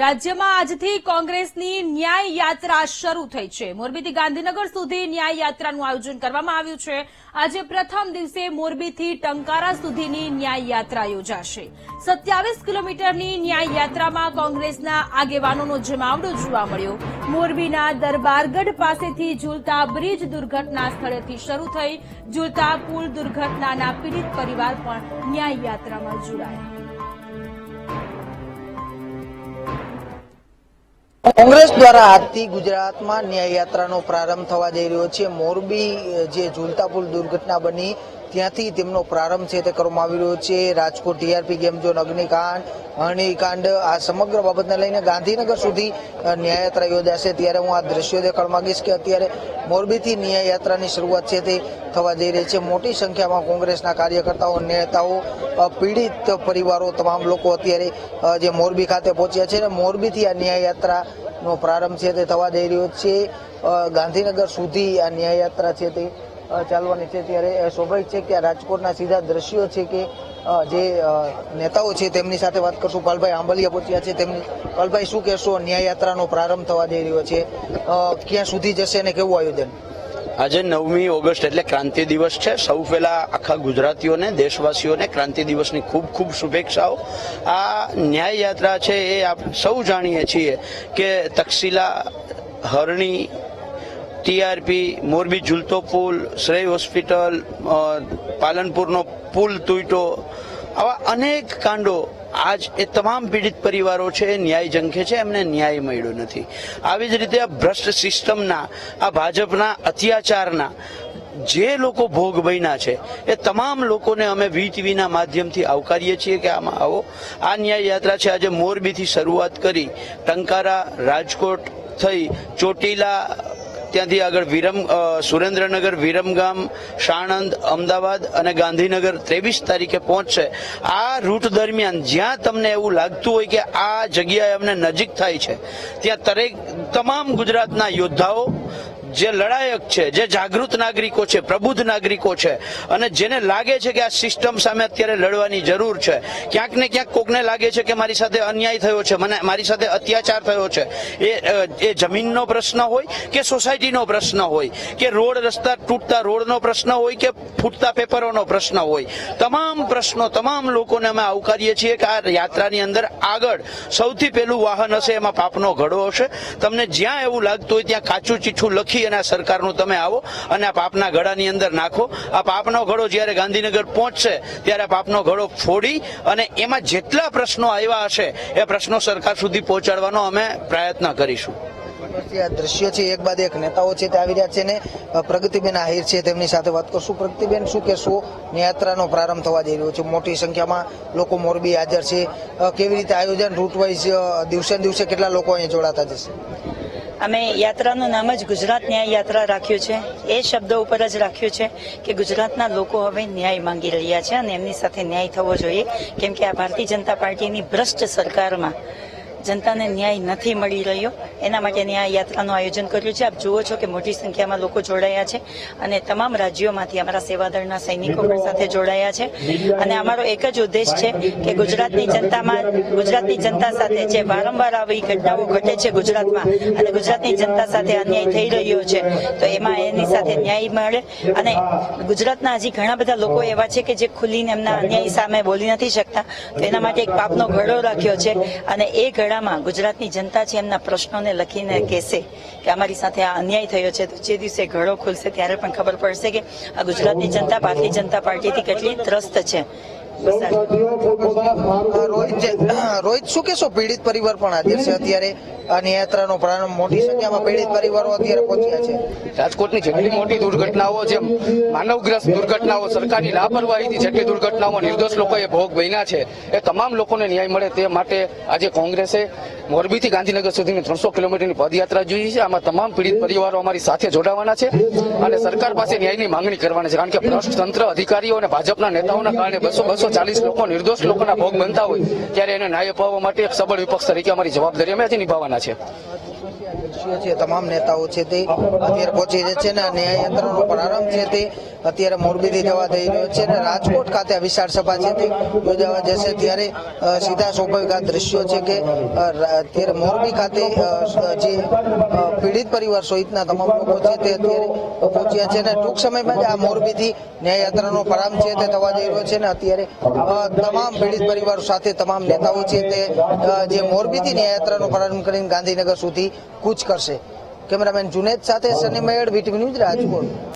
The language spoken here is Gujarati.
રાજ્યમાં આજથી કોંગ્રેસની ન્યાય યાત્રા શરૂ થઈ છે. મોરબીથી ગાંધીનગર સુધી ન્યાય યાત્રાનું આયોજન કરવામાં આવ્યું છે. આજે પ્રથમ દિવસે મોરબીથી ટંકારા સુધીની ન્યાય યાત્રા યોજાશે. સત્યાવીસ કિલોમીટરની ન્યાય યાત્રામાં કોંગ્રેસના આગેવાનોનો જમાવડો જોવા મળ્યો. મોરબીના દરબારગઢ પાસેથી ઝૂલતા બ્રિજ દુર્ઘટના સ્થળેથી શરૂ થઈ. ઝૂલતા પુલ દુર્ઘટનાના પીડિત પરિવાર પણ ન્યાય યાત્રામાં જોડાયા. કોંગ્રેસ દ્વારા આજથી ગુજરાતમાં ન્યાય યાત્રાનો પ્રારંભ થવા જઈ રહ્યો છે. મોરબી જે ઝુલતા પુલ દુર્ઘટના બની ત્યાંથી તેમનો પ્રારંભ છે તે કરવામાં આવી રહ્યો છે. રાજકોટ ટીઆરપી ગેમ ઝોન અગ્નિકાંડ અગ્નિકાંડ, આ સમગ્ર બાબતને લઈને ગાંધીનગર સુધી ન્યાયયાત્રા યોજાશે. ત્યારે હું આ દ્રશ્યો દેખાડ માંગીશ કે અત્યારે મોરબીથી ન્યાય યાત્રાની શરૂઆત છે તે થવા જઈ રહી છે. મોટી સંખ્યામાં કોંગ્રેસના કાર્યકર્તાઓ, નેતાઓ પીડિત પરિવારો, તમામ લોકો અત્યારે જે મોરબી ખાતે પહોંચ્યા છે અને મોરબીથી આ ન્યાય યાત્રા નો પ્રારંભ છે તે થવા જઈ રહ્યો છે. ગાંધીનગર સુધી આ ન્યાયયાત્રા છે તે ચાલવાની છે. ત્યારે સ્વાભાવિક છે કે રાજકોટના સીધા દ્રશ્યો છે કે જે નેતાઓ છે તેમની સાથે વાત કરશું. પાલભાઈ આંબલિયા પહોંચ્યા છે. તેમની, પાલભાઈ, શું કહેશો? ન્યાય યાત્રાનો પ્રારંભ થવા જઈ રહ્યો છે. ક્યાં સુધી જશે અને કેવું આયોજન? આજે નવમી ઓગસ્ટ એટલે ક્રાંતિ દિવસ છે. સૌ પહેલા આખા ગુજરાતીઓને, દેશવાસીઓને ક્રાંતિ દિવસની ખૂબ ખૂબ શુભેચ્છાઓ. આ ન્યાય યાત્રા છે એ આપ સૌ જાણીએ છીએ કે તક્ષિલા હરણી ટીઆરપી, મોરબી ઝૂલતો પુલ, શ્રેય હોસ્પિટલ પાલનપુરનો પુલ તૂટ્યો. આવા અનેક કાંડો આજ એ તમામ પીડિત પરિવારો છે એ ન્યાય જંખે છે, એમને ન્યાય મળ્યો નથી. આવી જ રીતે આ ભ્રષ્ટ સિસ્ટમના, આ ભાજપના અત્યાચારના જે લોકો ભોગ બન્યા છે, એ તમામ લોકોને અમે વીટીવીના માધ્યમથી આવકારીએ છીએ કે આમાં આવો. આ ન્યાય યાત્રા છે, આજે મોરબીથી શરૂઆત કરી ટંકારા, રાજકોટ થઈ ચોટીલા ત્યાંથી આગળ વિરમ સુરેન્દ્રનગર, વિરમગામ, સાણંદ, અમદાવાદ અને ગાંધીનગર ત્રેવીસ તારીખે પહોંચશે. આ રૂટ દરમિયાન જ્યાં તમને એવું લાગતું હોય કે આ જગ્યાએ અમને નજીક થાય છે, ત્યાં દરેક તમામ ગુજરાતના યોદ્ધાઓ જે લડાયક છે, જે જાગૃત નાગરિકો છે, પ્રબુદ્ધ નાગરિકો છે અને જેને લાગે છે કે આ સિસ્ટમ સામે અત્યારે લડવાની જરૂર છે. ક્યાંક ને ક્યાંક કોકને લાગે છે કે મારી સાથે અન્યાય થયો છે, મને મારી સાથે અત્યાચાર થયો છે. એ એ જમીનનો પ્રશ્ન હોય કે સોસાયટીનો પ્રશ્ન હોય, કે રોડ રસ્તા તૂટતા રોડનો પ્રશ્ન હોય કે ફૂટતા પેપરોનો પ્રશ્ન હોય. તમામ પ્રશ્નો, તમામ લોકોને અમે આવકારીએ છીએ કે આ યાત્રાની અંદર આગળ સૌથી પહેલું વાહન હશે, એમાં પાપનો ઘડો હશે. તમને જ્યાં એવું લાગતું હોય ત્યાં કાચું ચીઠું લખી અને આ સરકારનું તમે આવો અને આ પાપના ઘડાની અંદર નાખો. આ પાપનો ઘડો જ્યારે ગાંધીનગર પહોંચશે, ત્યારે આ પાપનો ઘડો ફોડી અને એમાં જેટલા પ્રશ્નો આવ્યા હશે, એ પ્રશ્નો સરકાર સુધી પહોંચાડવાનો અમે પ્રયત્ન કરીશું. દ્રશ્યો છે, એક બાદ એક નેતાઓ છે તે આવી રહ્યા છે ને પ્રગતિબેન આહિર છે તેમની સાથે વાત કરશું. પ્રગતિબેન, શું કહેશો? યાત્રાનો પ્રારંભ થવા જઈ રહ્યો છે. મોટી સંખ્યામાં લોકો મોરબી હાજર છે. કેવી રીતે આયોજન રૂટ વાઇઝ દિવસે દિવસે કેટલા લોકો અહીંયા જોડાતા જશે? અમે યાત્રાનું નામ જ ગુજરાત ન્યાય યાત્રા રાખ્યું છે. એ શબ્દ ઉપર જ રાખ્યું છે કે ગુજરાતના લોકો હવે ન્યાય માંગી રહ્યા છે અને એમની સાથે ન્યાય થવો જોઈએ. કેમ કે આ ભારતીય જનતા પાર્ટીની ભ્રષ્ટ સરકારમાં જનતાને ન્યાય નથી મળી રહ્યો. એના માટેની આ યાત્રાનું આયોજન કર્યું છે. આપ જુઓ છો કે મોટી સંખ્યામાં લોકો જોડાયા છે અને તમામ રાજ્યોમાંથી અમારા સેવાદળના સૈનિકો પણ સાથે જોડાયા છે. અને અમારો એક જ ઉદ્દેશ છે કે ગુજરાતની જનતામાં, ગુજરાતની જનતા સાથે જે વારંવાર આવી ઘટનાઓ ઘટે છે ગુજરાતમાં અને ગુજરાતની જનતા સાથે અન્યાય થઈ રહ્યો છે, તો એમાં એની સાથે ન્યાય મળે. અને ગુજરાતના હજી ઘણા બધા લોકો એવા છે કે જે ખુલીને એમના અન્યાય સામે બોલી નથી શકતા, તો એના માટે એક પાપનો ઘડો રાખ્યો છે. અને એ ઘડામાં ગુજરાતની જનતા છે એમના પ્રશ્નોને લખીને કહેશે કે અમારી સાથે આ અન્યાય થયો છે. તો જે દિવસે ઘડો ખુલશે ત્યારે પણ ખબર પડશે કે આ ગુજરાતની જનતા ભારતીય જનતા પાર્ટીથી કેટલી ત્રસ્ત છે. રોહિત છે રોહિત, શું કહેશો? પીડિત પરિવાર પણ હાજર છે અત્યારે. અને યાત્રાનો પ્રારંભ મોટી સંખ્યામાં પીડિત પરિવારો અત્યારે પહોંચ્યા છે. રાજકોટની જેટલી મોટી દુર્ઘટનાઓ છે, માનવગ્રસ્ત દુર્ઘટનાઓ, સરકારની લાપરવાહીથી જેટલી દુર્ઘટનાઓ નિર્દોષ લોકોએ ભોગ બન્યા છે, એ તમામ લોકોને ન્યાય મળે તે માટે આજે કોંગ્રેસે મોરબીથી ગાંધીનગર સુધીની ત્રણસો કિલોમીટરની પદયાત્રા જોઈ છે. આમાં તમામ પીડિત પરિવારો અમારી સાથે જોડાવાના છે અને સરકાર પાસે ન્યાયની માંગણી કરવાની છે, કારણ કે ભ્રષ્ટ તંત્ર અધિકારીઓ અને ભાજપના નેતાઓના કારણે બસો બસો ચાલીસ લોકો નિર્દોષ લોકોના ભોગ બનતા હોય ત્યારે એને ન્યાય અપાવવા માટે એક સબળ વિપક્ષ તરીકે અમારી જવાબદારી અમે આજે નિભાવવાના છે. દ્રશ્યો છે, તમામ નેતાઓ છે તે અત્યારે પહોંચી રહ્યા છે અને ન્યાયયંત્રનો પ્રારંભ છે તે અત્યારે મોરબીથી થવા થઈ રહ્યો છે અને રાજકોટ ખાતે આ વિશાળ સભા છે તે યોજાવા જશે ત્યારે સીધા સ્વાભાવિક આ દ્રશ્યો છે કે અત્યારે મોરબી ખાતે જે પીડિત પરિવાર સહિતના તમામ લોકો છે તે અત્યારે પહોંચ્યા છે અને ટૂંક સમયમાં જ આ મોરબીથી ન્યાયયાત્રાનો પ્રારંભ છે તે થવા જઈ રહ્યો છે અને અત્યારે તમામ પીડિત પરિવારો સાથે તમામ નેતાઓ છે તે જે મોરબીથી ન્યાયયાત્રાનો પ્રારંભ કરીને ગાંધીનગર સુધી કૂચ કરશે. કેમેરામેન જુનેદ સાથે સની મેયડ વીટીવી ન્યૂઝ રાજકોટ.